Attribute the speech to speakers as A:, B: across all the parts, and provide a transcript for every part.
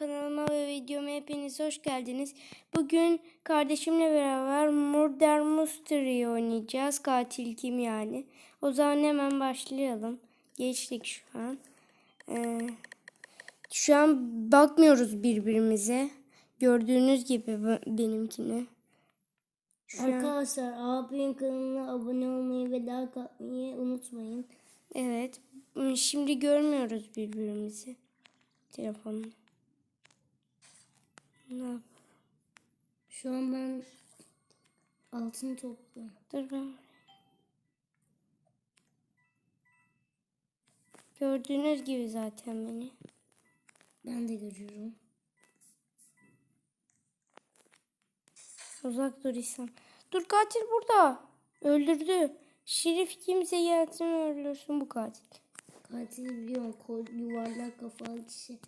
A: Kanalıma ve videoma hepiniz hoş geldiniz. Bugün kardeşimle beraber Murder Mystery oynayacağız. Katil kim yani? O zaman hemen başlayalım. Geçtik şu an. Ee, şu an bakmıyoruz birbirimize. Gördüğünüz gibi benimkini. Şu an-
B: Arkadaşlar abimin kanalına abone olmayı ve like atmayı unutmayın.
A: evet. Şimdi görmüyoruz birbirimizi. Telefonla. Ne?
B: Şu an ben altın topluyorum.
A: Dur ben. Gördüğünüz gibi zaten beni.
B: Ben de görüyorum.
A: Uzak dur İhsan. Dur katil burada. Öldürdü. Şerif kimse gelsin öldürsün bu katil.
B: Katil biliyorum. Yuvarlak kafalı kişi.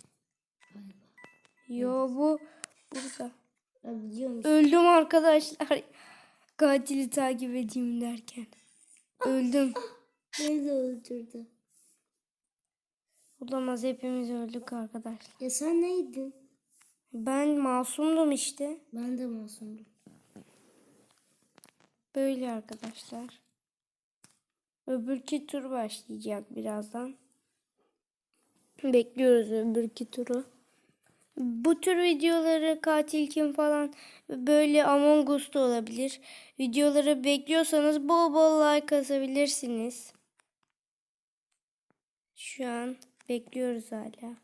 B: Galiba.
A: Yo bu burada. Öldüm arkadaşlar. Katili takip edeyim derken. Öldüm.
B: Beni öldürdü.
A: Olamaz hepimiz öldük arkadaşlar.
B: Ya sen neydin?
A: Ben masumdum işte.
B: Ben de masumdum.
A: Böyle arkadaşlar. Öbürkü tur başlayacak birazdan. Bekliyoruz öbürkü turu. Bu tür videoları katil kim falan böyle Among Us olabilir. Videoları bekliyorsanız bol bol like atabilirsiniz. Şu an bekliyoruz hala.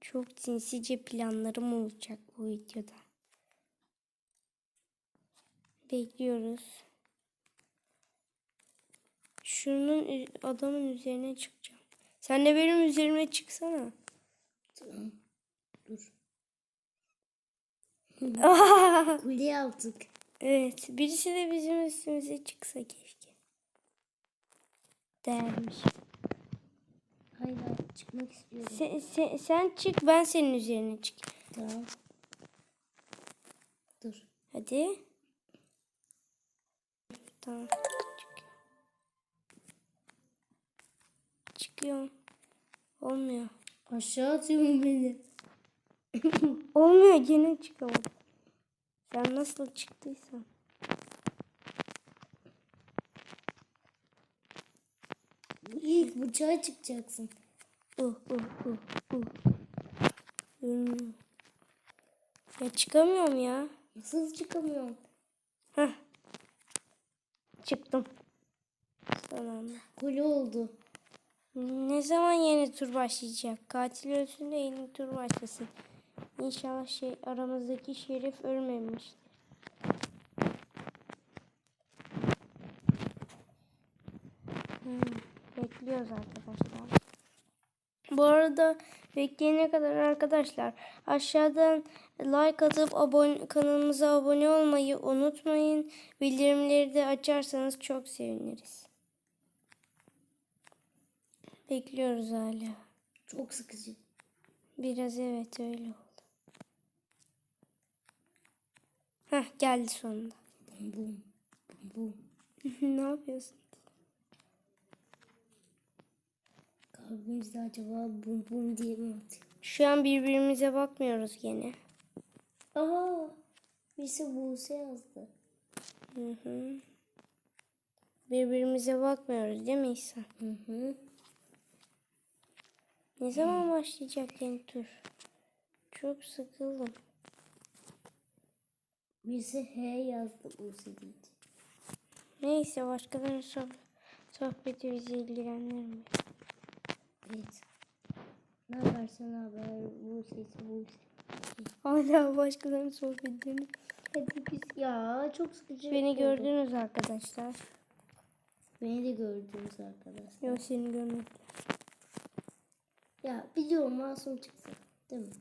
A: Çok sinsice planlarım olacak bu videoda. Bekliyoruz. Şunun adamın üzerine çıkacağım. Sen de benim üzerime çıksana.
B: Tamam. Dur. Kule yaptık.
A: evet, birisi de bizim üstümüze çıksa keşke. Dermiş.
B: Hayır çıkmak istiyorum.
A: Sen, sen, sen çık, ben senin üzerine çık.
B: Tamam. Dur.
A: Hadi. Tamam. Çıkıyor. Çıkıyorum. Olmuyor.
B: Aşağı atıyorsun beni.
A: Olmuyor gene çıkamadım. Sen nasıl çıktıysan.
B: İlk bıçağa çıkacaksın.
A: Uh uh uh uh. Görünmüyor. Ya çıkamıyorum ya.
B: Nasıl çıkamıyorum?
A: Heh. Çıktım. Anda.
B: Kule oldu.
A: Ne zaman yeni tur başlayacak? Katil ölsün de yeni tur başlasın. İnşallah şey aramızdaki şerif ölmemiştir. Hmm, bekliyoruz arkadaşlar. Bu arada bekleyene kadar arkadaşlar aşağıdan like atıp abone, kanalımıza abone olmayı unutmayın. Bildirimleri de açarsanız çok seviniriz. Bekliyoruz hala.
B: Çok sıkıcı.
A: Biraz evet öyle oldu. Heh geldi sonunda.
B: Bum bum. Bum bum.
A: ne yapıyorsun?
B: Kalbimizde acaba bum bum diye mi atıyor?
A: Şu an birbirimize bakmıyoruz gene.
B: Aha. Birisi Buse yazdı.
A: Hı hı. Birbirimize bakmıyoruz değil mi İhsan?
B: Hı hı.
A: Ne zaman başlayacak yeni tur? Çok sıkıldım.
B: Birisi H yazdı Buse deyince.
A: Neyse başkalarının soh sohbeti bizi ilgilendirmiyor.
B: Evet. Ne yaparsan haber Buse'si Buse.
A: Hala başkalarının sohbetlerini.
B: Hadi biz ya çok sıkıcı.
A: Beni
B: oldu.
A: gördünüz arkadaşlar.
B: Beni de gördünüz arkadaşlar.
A: Yok seni görmedim.
B: Ya biliyorum masum çıksın. Değil mi?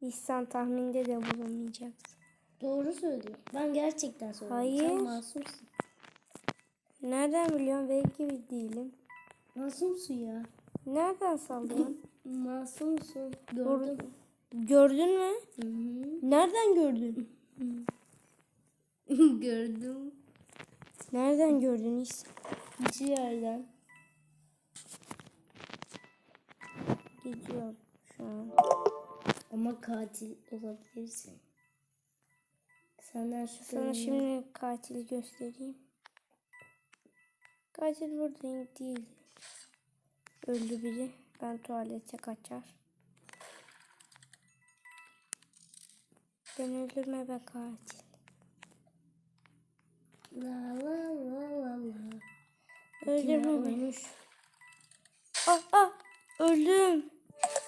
A: İhsan tahminde de bulamayacaksın.
B: Doğru söylüyor. Ben gerçekten söylüyorum.
A: Hayır.
B: Sen masumsun.
A: Nereden biliyorsun? Belki bir değilim.
B: Masumsun ya.
A: Nereden sallıyorsun?
B: Masumsun. Gördüm.
A: Gördün mü?
B: Hı hı.
A: Nereden gördün?
B: Gördüm.
A: Nereden gördün?
B: Hiç yerden.
A: Gidiyorum şu an.
B: Ama katil olabilirsin. Senden
A: Sana
B: şüpheleniyorum.
A: şimdi katili göstereyim. Katil burada değil. Öldü biri. Ben tuvalete kaçar. Ben öldürme be katil.
B: La la la la la.
A: Öldürme beni. Ah ah öldüm.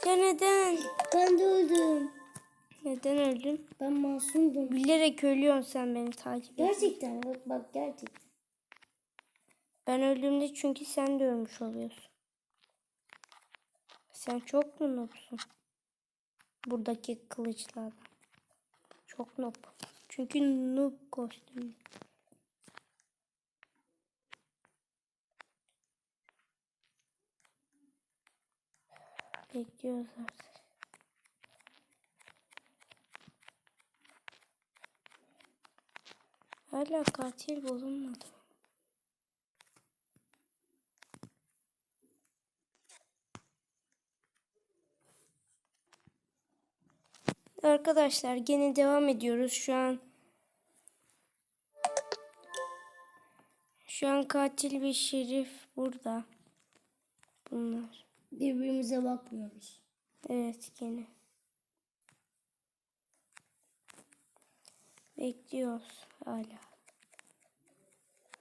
A: Ya neden?
B: Ben de öldüm.
A: Neden öldün?
B: Ben masumdum.
A: Bilerek ölüyorsun sen beni takip et.
B: Gerçekten bak bak gerçekten.
A: Ben öldüğümde çünkü sen de ölmüş oluyorsun. Sen çok mu noobsun? Buradaki kılıçlardan. Çok noob. Çünkü noob kostümü. Bekliyoruz artık. Hala katil bulunmadı. Arkadaşlar gene devam ediyoruz şu an. Şu an katil ve şerif burada. Bunlar.
B: Birbirimize bakmıyoruz.
A: Evet gene. Bekliyoruz hala.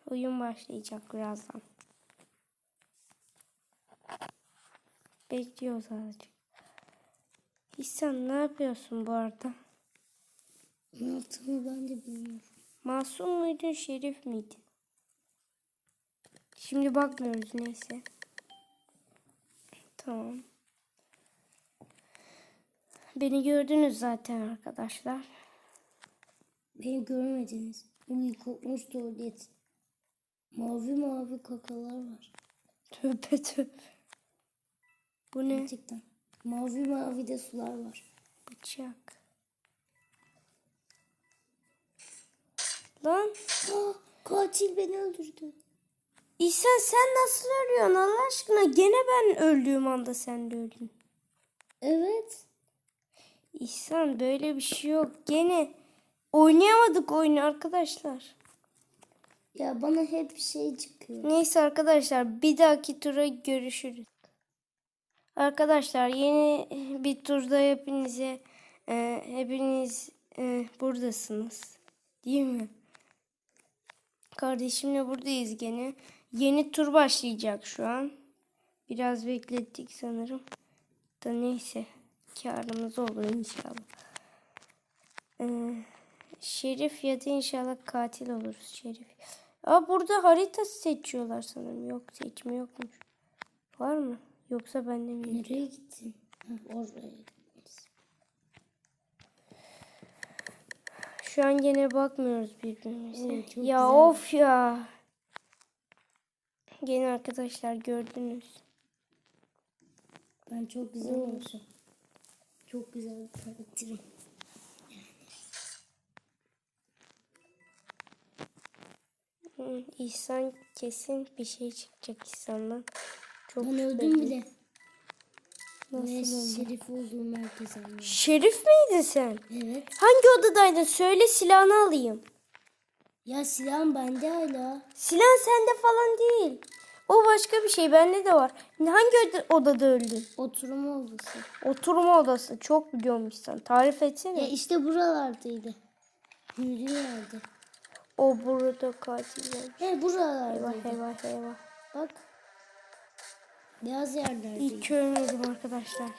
A: Oyun başlayacak birazdan. Bekliyoruz azıcık. İhsan ne yapıyorsun bu arada?
B: Ne yaptığımı ben de bilmiyorum.
A: Masum muydun, şerif miydin? Şimdi bakmıyoruz neyse. Tamam. Beni gördünüz zaten arkadaşlar.
B: Beni görmediniz. Uy kokmuş tuvalet. Mavi mavi kakalar var.
A: Tövbe tövbe. Bu ne?
B: Gerçekten. Mavi mavi de sular var.
A: Bıçak. Lan
B: Aa, katil beni öldürdü.
A: İhsan sen nasıl ölüyorsun Allah aşkına? Gene ben öldüğüm anda sen de öldün.
B: Evet.
A: İhsan böyle bir şey yok. Gene oynayamadık oyunu arkadaşlar.
B: Ya bana hep şey çıkıyor.
A: Neyse arkadaşlar bir dahaki tura görüşürüz. Arkadaşlar yeni bir turda hepinize e, hepiniz e, buradasınız. Değil mi? Kardeşimle buradayız gene. Yeni tur başlayacak şu an. Biraz beklettik sanırım. Da neyse. Karımız olur inşallah. Ee, Şerif ya da inşallah katil oluruz Şerif. Aa burada harita seçiyorlar sanırım. Yok seçme yokmuş. Var mı? Yoksa ben de mi?
B: Nereye gittin? Oraya.
A: Şu an gene bakmıyoruz birbirimize.
B: Çok
A: ya
B: güzel.
A: of ya. Gene arkadaşlar gördünüz.
B: Ben çok güzel olmuşum. Çok güzel bir karakterim.
A: Hı, İhsan kesin bir şey çıkacak İhsan'dan. Çok
B: Ben öldüm
A: şüpheli.
B: bile.
A: Nasıl
B: Ve şerif olduğum herkes anlıyor.
A: Şerif miydin sen?
B: Evet.
A: Hangi odadaydın? Söyle silahını alayım.
B: Ya silahım bende hala.
A: Silah sende falan değil. O başka bir şey. Bende de var. Hangi oda- odada öldün?
B: Oturma odası.
A: Oturma odası. Çok biliyormuş sen. Tarif
B: Ya
A: etsene.
B: işte buralardaydı. Yerde.
A: O burada katil var.
B: He
A: Eyvah
B: buralardaydı.
A: eyvah eyvah.
B: Bak. Beyaz yerlerdeydi.
A: Ki ölmedim arkadaşlar.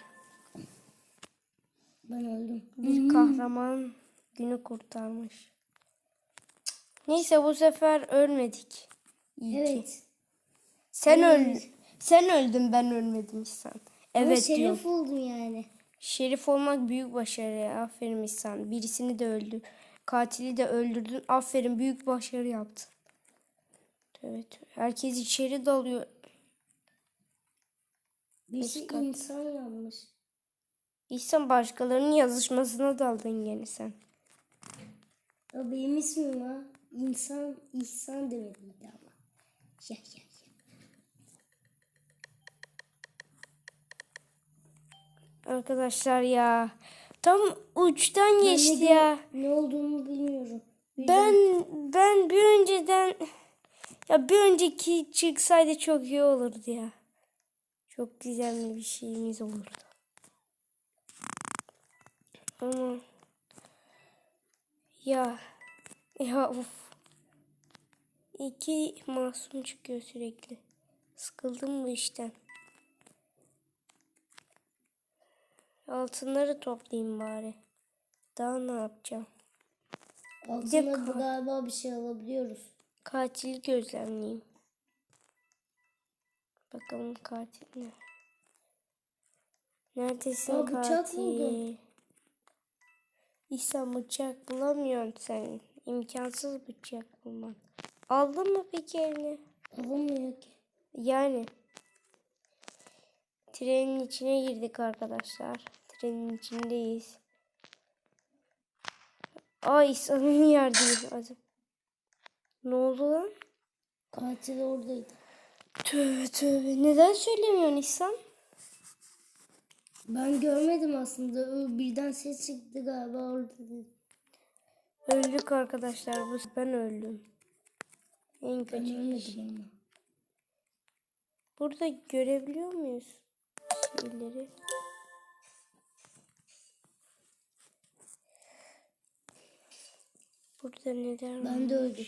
B: Ben öldüm.
A: Bir kahraman günü kurtarmış. Neyse bu sefer ölmedik. İyi ki.
B: Evet.
A: Sen
B: Evet.
A: öl sen öldün ben ölmedim İhsan.
B: Ama
A: Evet
B: şerif
A: diyorum.
B: oldum yani.
A: Şerif olmak büyük başarı. ya. Aferin İhsan. Birisini de öldü. Katili de öldürdün. Aferin büyük başarı yaptın. Evet. Herkes içeri dalıyor.
B: Birisi insan yanmış.
A: İhsan başkalarının yazışmasına daldın gene sen.
B: O benim ismim ha. İnsan, İhsan demediydi ama. Ya ya ya.
A: Arkadaşlar ya. Tam uçtan geçti
B: Ne-
A: ya.
B: Ne olduğunu bilmiyorum.
A: Ben ben bir önceden ya bir önceki çıksaydı çok iyi olurdu ya. Çok güzel bir şeyimiz olurdu. Ama ya ya of. İki masum çıkıyor sürekli. Sıkıldım bu işten. Altınları toplayayım bari. Daha ne yapacağım?
B: Altına bu galiba bir şey alabiliyoruz.
A: Katil gözlemleyeyim. Bakalım katil ne? Neredesin
B: Aa, bıçak
A: katil?
B: buldum.
A: İhsan bıçak bulamıyorsun sen. İmkansız bıçak bulman. Aldın mı peki eline?
B: Alamıyor ki.
A: Yani. Trenin içine girdik arkadaşlar. Trenin içindeyiz. Ay İhsan'ın yerdeyiz. Azim. Ne oldu lan?
B: Katil oradaydı.
A: Tövbe tövbe. Neden söylemiyorsun İhsan?
B: Ben görmedim aslında. Birden ses çıktı galiba orada.
A: Öldük arkadaşlar. Bu ben öldüm. En kötü. Burada görebiliyor muyuz şeyleri? Burada neler var?
B: Ben de öldüm.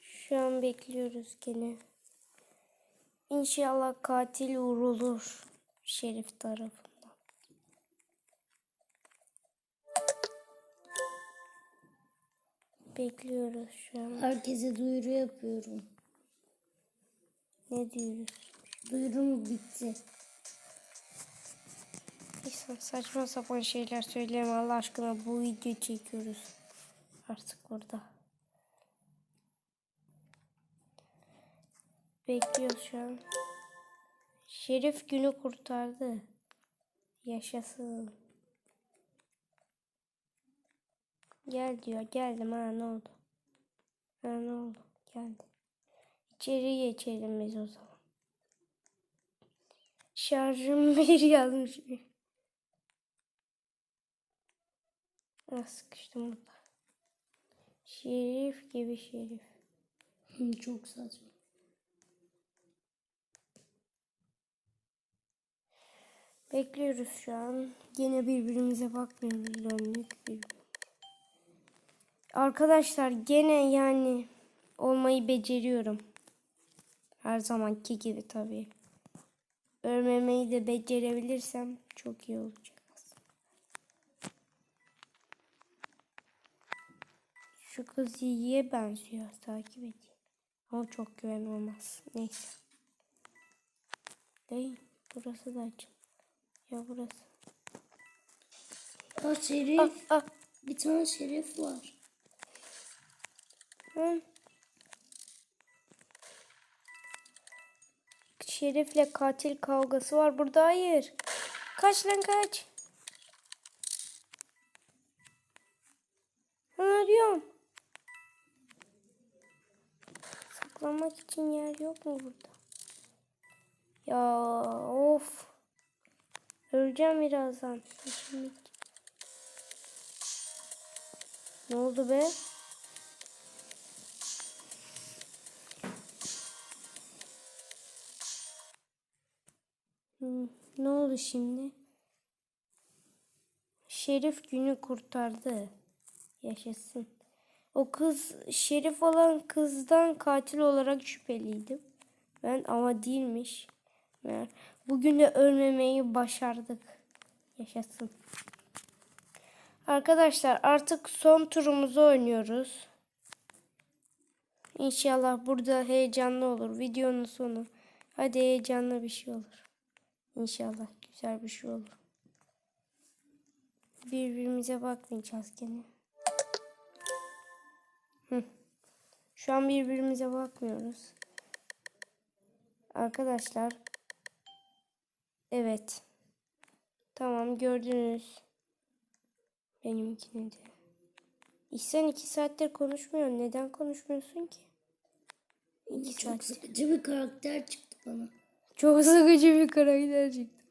A: Şu an bekliyoruz gene. İnşallah katil vurulur Şerif tarafından. Bekliyoruz şu an.
B: Herkese duyuru yapıyorum.
A: Ne diyoruz?
B: Duyurum bitti.
A: İnsan saçma sapan şeyler söyleme Allah aşkına bu video çekiyoruz. Artık burada. Bekliyoruz şu an. Şerif günü kurtardı. Yaşasın. Gel diyor. Geldim ha ne oldu? Ha ne oldu? Geldi. İçeri geçelim biz o zaman. Şarjım bir yazmış. Ah sıkıştım burada. Şerif gibi şerif.
B: Çok saçma.
A: Bekliyoruz şu an. Yine birbirimize bakmıyoruz. Döndük bir. Arkadaşlar gene yani olmayı beceriyorum. Her zamanki gibi tabii. Ölmemeyi de becerebilirsem çok iyi olacak. Şu kız iyiye benziyor. Takip edeyim. Ama çok güven olmaz. Neyse. Değil. Burası da açık. Ya burası.
B: Aa şerif.
A: Ah, ah.
B: Bir tane şerif var.
A: Hı. Şerif'le katil kavgası var burada. Hayır. Kaç lan kaç. Ne diyorum? Saklanmak için yer yok mu burada? Ya of. Öleceğim birazdan. Ne oldu be? Ne oldu şimdi? Şerif günü kurtardı. Yaşasın. O kız şerif olan kızdan katil olarak şüpheliydim. Ben ama değilmiş. Bugün de ölmemeyi başardık. Yaşasın. Arkadaşlar artık son turumuzu oynuyoruz. İnşallah burada heyecanlı olur. Videonun sonu. Hadi heyecanlı bir şey olur. İnşallah güzel bir şey olur. Birbirimize bakmayacağız gene. Hı. Şu an birbirimize bakmıyoruz. Arkadaşlar. Evet. Tamam gördünüz. Benimkini de. İhsan iki saattir konuşmuyor. Neden konuşmuyorsun ki? İki
B: Çok
A: saat.
B: sıkıcı bir karakter çıktı bana.
A: Çok sıkıcı bir karakter çıktı.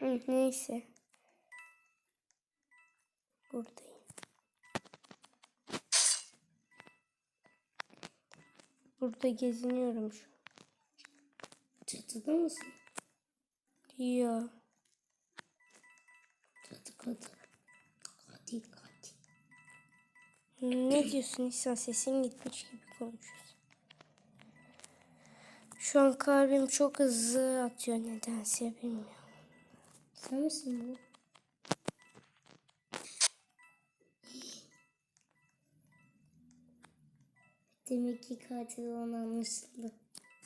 A: Hı, neyse. Buradayım. Burada geziniyorum şu.
B: Çatıda mısın?
A: Ya.
B: Çatı katı. Katil katil.
A: Ne diyorsun İhsan? Sesin gitmiş gibi konuşuyorsun. Şu an kalbim çok hızlı atıyor nedense bilmiyorum.
B: Sen misin bu? Demek ki katil onu anlaşıldı.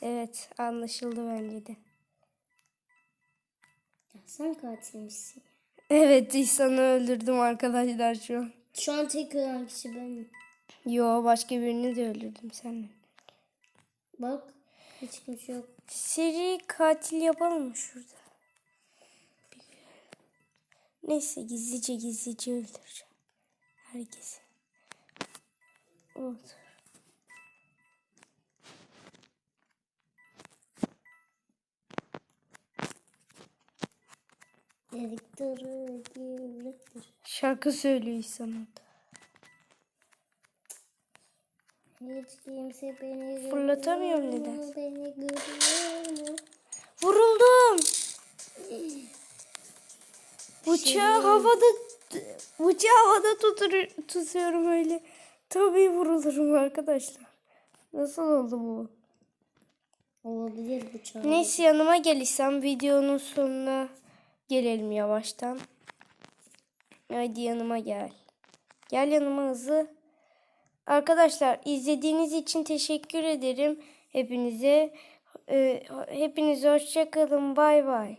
A: Evet anlaşıldı bence de.
B: Ya sen katilmişsin.
A: Evet İhsan'ı öldürdüm arkadaşlar şu an.
B: Şu an tek ölen kişi benim.
A: Yo başka birini de öldürdüm seninle.
B: Bak hiç kimse yok.
A: Seri katil yapalım mı şurada? Neyse gizlice gizlice öldüreceğim. Herkesi.
B: Gevrektir.
A: Şarkı söylüyor İhsan orada.
B: Hiç kimse beni
A: Fırlatamıyorum nedense.
B: Beni görüyor mu?
A: Vuruldum. Bıçağı havada bıçağı havada tutur, tutuyorum öyle. Tabii vurulurum arkadaşlar. Nasıl oldu bu?
B: Olabilir bıçak.
A: Neyse yanıma gel İhsan. Videonun sonuna gelelim yavaştan. Hadi yanıma gel. Gel yanıma hızlı. Arkadaşlar izlediğiniz için teşekkür ederim hepinize. Ee, hepinize hoşça kalın. Bay bay.